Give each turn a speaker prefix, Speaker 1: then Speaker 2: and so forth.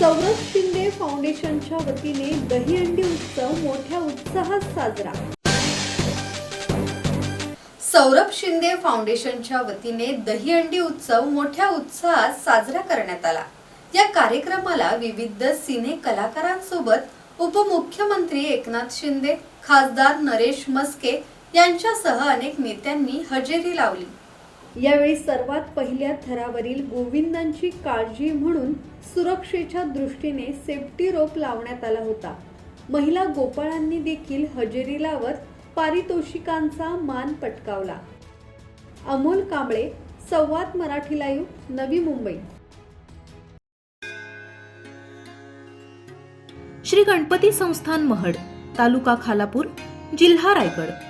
Speaker 1: सौरभ शिंदे फाउंडेशनच्या वतीने दहीहंडी उत्सव मोठ्या उत्साहात साजरा. सौरभ शिंदे फाउंडेशनच्या वतीने दहीहंडी उत्सव मोठ्या उत्साहात साजरा करण्यात आला. या कार्यक्रमाला विविध सिने कलाकारांसोबत उपमुख्यमंत्री एकनाथ शिंदे खासदार नरेश मस्के यांच्यासह अनेक नेत्यांनी हजेरी लावली. यावेळी सर्वात पहिल्या थरावरील गोविंदांची काळजी म्हणून सुरक्षेच्या दृष्टीने सेफ्टी रोप लावण्यात आला होता. महिला गोपाळांनी देखील हजेरी लावत पारितोषिकांचा मान पटकावला. अमोल कांबळे संवाद मराठी लाईव्ह नवी मुंबई.
Speaker 2: श्री गणपती संस्थान महड तालुका खालापूर जिल्हा रायगड.